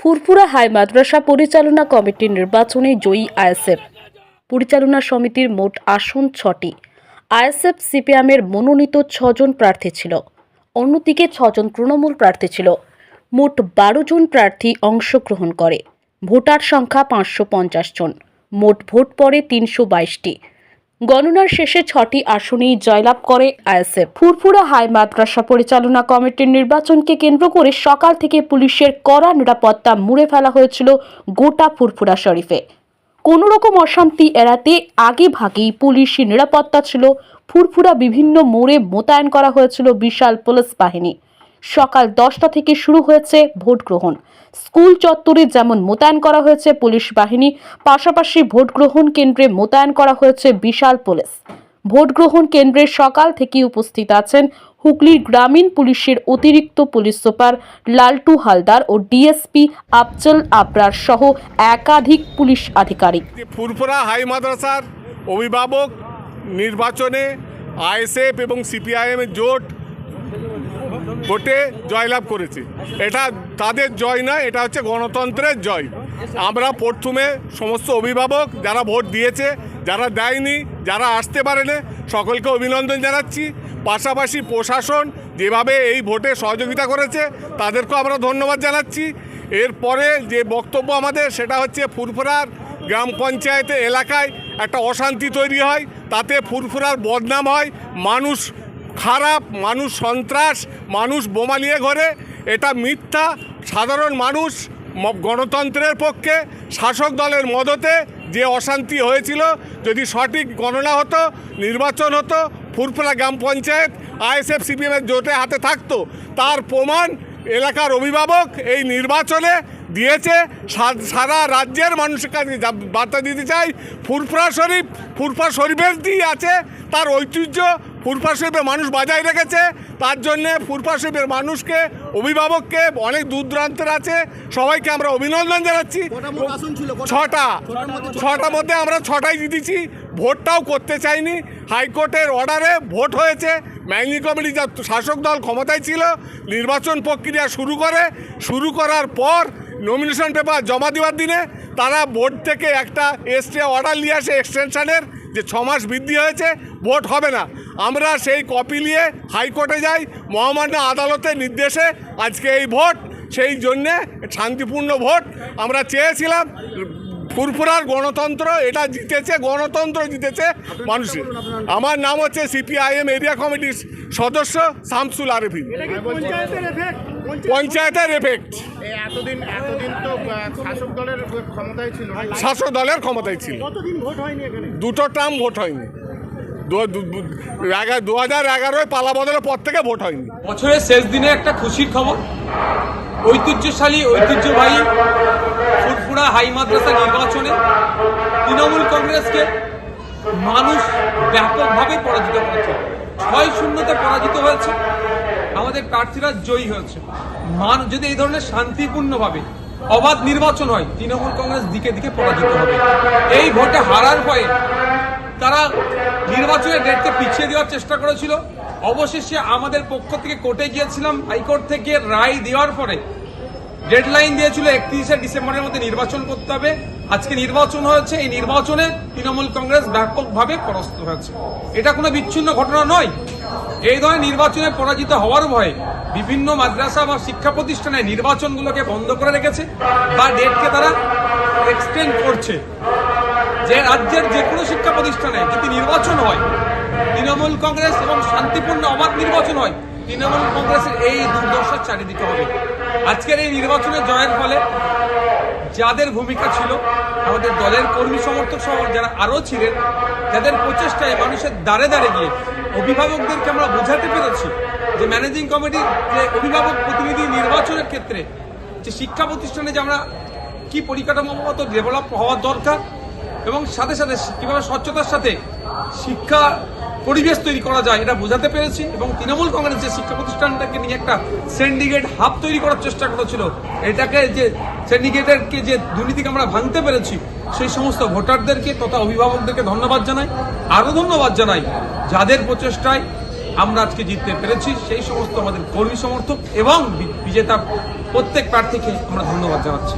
ফুরফুরা high মাদ্রাসা পরিচালনা কমিটির নির্বাচনে জয়ী আইএসএফ। পরিচালনা সমিতির মোট আসন ছটি। আইএসএফ সিপিএমের মনোনীত ছজন প্রার্থী ছিল। অন্যদিকে ছজন তৃণমূল প্রার্থী ছিল। মোট বারো জন প্রার্থী অংশগ্রহণ করে। ভোটার সংখ্যা পাঁচশো পঞ্চাশ জন। মোট ভোট পড়ে তিনশো বাইশটি। গণনার শেষে ছটি আসনেই জয়লাভ করে আইএসএফ। ফুরফুরা হাই মাদ্রাসা পরিচালনা কমিটির নির্বাচনকে কেন্দ্র করে সকাল থেকে পুলিশের কড়া নিরাপত্তা মুড়ে ফেলা হয়েছিল গোটা ফুরফুরা শরীফে। কোনো রকম অশান্তি এড়াতে আগে ভাগেই পুলিশি নিরাপত্তা ছিল। ফুরফুরা বিভিন্ন মোড়ে মোতায়েন করা হয়েছিল বিশাল পুলিশ বাহিনী। সকাল দশটা থেকে শুরু হয়েছে ভোট গ্রহণ। স্কুল চত্বরে যেমন মোতায়েন করা হয়েছে পুলিশ বাহিনী, পাশাপাশি ভোট গ্রহণ কেন্দ্রে মোতায়েন করা হয়েছে বিশাল পুলিশ। ভোট গ্রহণ কেন্দ্রে সকাল থেকে উপস্থিত আছেন হুগলির গ্রামীণ পুলিশের অতিরিক্ত পুলিশ সুপার লালটু হালদার ও ডিএসপি আফজল আবরার সহ একাধিক পুলিশ আধিকারিক। ফুরফুরা হাই মাদ্রাসার অভিভাবক নির্বাচনে আইএসএফ এবং সিপিআইএমের জোট ভোটে জয়লাভ করেছে। এটা তাদের জয় নয় এটা হচ্ছে গণতন্ত্রের জয়। আমরা প্রথমে সমস্ত অভিভাবক যারা ভোট দিয়েছে, যারা দেয়নি, যারা আসতে পারেনি, সকলকে অভিনন্দন জানাচ্ছি। পাশাপাশি প্রশাসন যেভাবে এই ভোটে সহযোগিতা করেছে, তাদেরকেও আমরা ধন্যবাদ জানাচ্ছি। এরপরে যে বক্তব্য আমাদের, সেটা হচ্ছে ফুরফুরার গ্রাম পঞ্চায়েতে এলাকায় একটা অশান্তি তৈরি হয়, তাতে ফুরফুরার বদনাম হয়, মানুষ খারাপ, মানুষ সন্ত্রাস, মানুষ বোমা নিয়ে ঘরে, এটা মিথ্যা। সাধারণ মানুষ গণতন্ত্রের পক্ষে, শাসক দলের মদতে যে অশান্তি হয়েছিল, যদি সঠিক গণনা হতো, নির্বাচন হতো, ফুরফুরা গ্রাম পঞ্চায়েত, আইএসএফ সিপিএমের জোটে হাতে থাকতো, তার প্রমাণ এলাকার অভিভাবক এই নির্বাচনে দিয়েছে। সারা রাজ্যের মানুষের কাছে বার্তা দিতে চাই, ফুরফুরা শরীফ, ফুরফুরা শরীফের দিয়ে আছে, তার ঐতিহ্য ফুরফুরা শরীফের মানুষ বাজায় রেখেছে তার জন্যে ফুরফুরা শরীফের মানুষকে অভিভাবককে অনেক দূর দূরান্তের আছে। সবাইকে আমরা অভিনন্দন জানাচ্ছি? ছটা। ছটার মধ্যে ছটা। মধ্যে আমরা ছটাই জিতেছি। ভোটটাও করতে চাইনি। হাইকোর্টের অর্ডারে ভোট হয়েছে। ম্যাগনি কমিটি যা শাসক দল ক্ষমতায় ছিল নির্বাচন প্রক্রিয়া শুরু করে। শুরু করার পর নমিনেশন পেপার জমা দেওয়ার দিনে তারা বোর্ড থেকে একটা এসটে অর্ডার নিয়ে আসে এক্সটেনশানের যে ছ মাস বৃদ্ধি হয়েছে ভোট হবে না। আমরা সেই কপি নিয়ে হাইকোর্টে যাই মহামান্য আদালতের নির্দেশে আজকে এই ভোট সেই জন্যে শান্তিপূর্ণ ভোট আমরা চেয়েছিলাম। ফুরফুরার গণতন্ত্র এটা জিতেছে গণতন্ত্র জিতেছে মানুষের আমার নাম হচ্ছে সিপিআইএম এরিয়া কমিটির সদস্য শামসুল আরেফিন। পঞ্চায়েতের এফেক্ট এতদিন এতদিন শাসক দলের ক্ষমতায় ছিল শাসক দলের ক্ষমতায় ছিল। কতদিন ভোট হয়নি এখানে? দুটো টার্ম ভোট হয়নি। দু হাজার এগারোয় পালা বদলের পর থেকে ভোট হয়নি। বছরের শেষ দিনে একটা খুশির খবর। ঐতিহ্যশালী, ঐতিহ্যবাহী ফুরফুরা হাই মাদ্রাসা নির্বাচনে তৃণমূল কংগ্রেসকে মানুষ ব্যাপকভাবে পরাজিত করেছে। ছয় শূন্যতে পরাজিত হয়েছে। আমাদের প্রার্থীরা জয়ী হয়েছে। মান যদি এই ধরনের শান্তিপূর্ণভাবে অবাধ নির্বাচন হয়, তৃণমূল কংগ্রেস দিকে দিকে পরাজিত হবে। এই ভোটে হারার ভয়ে তারা নির্বাচনের ডেটকে পিছিয়ে দেওয়ার চেষ্টা করেছিল। অবশেষে আমাদের পক্ষ থেকে কোর্টে গিয়েছিলাম। হাইকোর্ট থেকে রায় দেওয়ার পরে ডেডলাইন দিয়েছিল একত্রিশে ডিসেম্বরের মধ্যে নির্বাচন করতে হবে। আজকে নির্বাচন হয়েছে। এই নির্বাচনে তৃণমূল কংগ্রেস ব্যাপকভাবে পরাস্ত হয়েছে। এটা কোনো বিচ্ছিন্ন ঘটনা নয়। এই ধরনের নির্বাচনে পরাজিত হওয়ার ভয়ে বিভিন্ন মাদ্রাসা বা শিক্ষা প্রতিষ্ঠানে নির্বাচনগুলোকে বন্ধ করে রেখেছে। বা ডেটকে তারা এক্সটেন্ড করছে। যে রাজ্যের যে কোনো শিক্ষা প্রতিষ্ঠানে যদি নির্বাচন হয়, তৃণমূল কংগ্রেস এবং শান্তিপূর্ণ অবাধ নির্বাচন হয়, তৃণমূল কংগ্রেসের এই দুর্দশার চারিদিকে হবে। আজকের এই নির্বাচনে জয়ের ফলে যাদের ভূমিকা ছিল, আমাদের দলের কর্মী সমর্থক সহ যারা আরও ছিলেন যাদের প্রচেষ্টায় মানুষের দ্বারে দ্বারে গিয়ে অভিভাবকদেরকে আমরা বোঝাতে পেরেছি যে ম্যানেজিং কমিটির যে অভিভাবক প্রতিনিধি নির্বাচনের ক্ষেত্রে যে শিক্ষা প্রতিষ্ঠানে যে আমরা কি পরিকাঠামোগত ডেভেলপ হওয়ার দরকার এবং সাথে সাথে কীভাবে স্বচ্ছতার সাথে শিক্ষা পরিবেশ তৈরি করা যায় এটা বোঝাতে পেরেছি এবং তৃণমূল কংগ্রেস যে শিক্ষা প্রতিষ্ঠানটাকে নিয়ে একটা সেন্ডিকেট হাব তৈরি করার চেষ্টা করেছিল, এটাকে যে সেন্ডিকেটেরকে যে দুর্নীতিকে আমরা ভাঙতে পেরেছি, সেই সমস্ত ভোটারদেরকে তথা অভিভাবকদেরকে ধন্যবাদ জানাই, আরও ধন্যবাদ জানাই, যাদের প্রচেষ্টায় আমরা আজকে জিততে পেরেছি, সেই সমস্ত আমাদের কর্মী সমর্থক এবং বিজেতা প্রত্যেক প্রার্থীকে আমরা ধন্যবাদ জানাচ্ছি।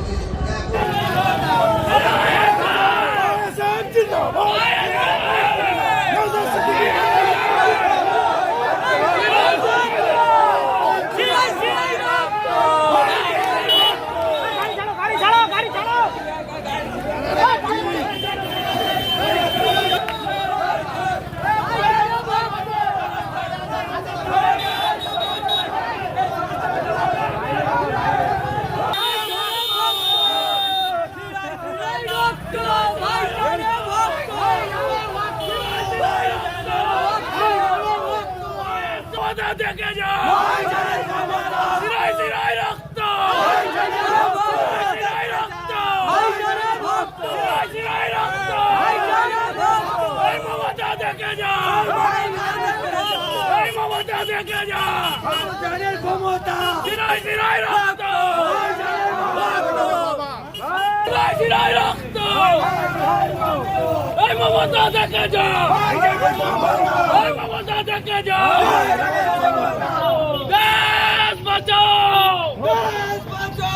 দেখে যা। সিরাই সিরাই রক্ত। সিরাই রক্ত। সিরাই সিরাই রক্ত। এই মমতা দেখে যা। এই মমতা দেখে যা। সিরাই সিরাই রক্ত। সিরাই সিরাই রক্ত। এই মমতা দেখে যা। এই Mamata ataque yo! ¡Gas, macho! ¡Gas, macho!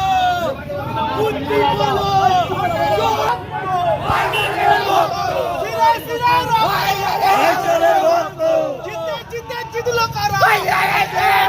¡Último valor! ¡Yo ¡Ay, qué ¡Tira.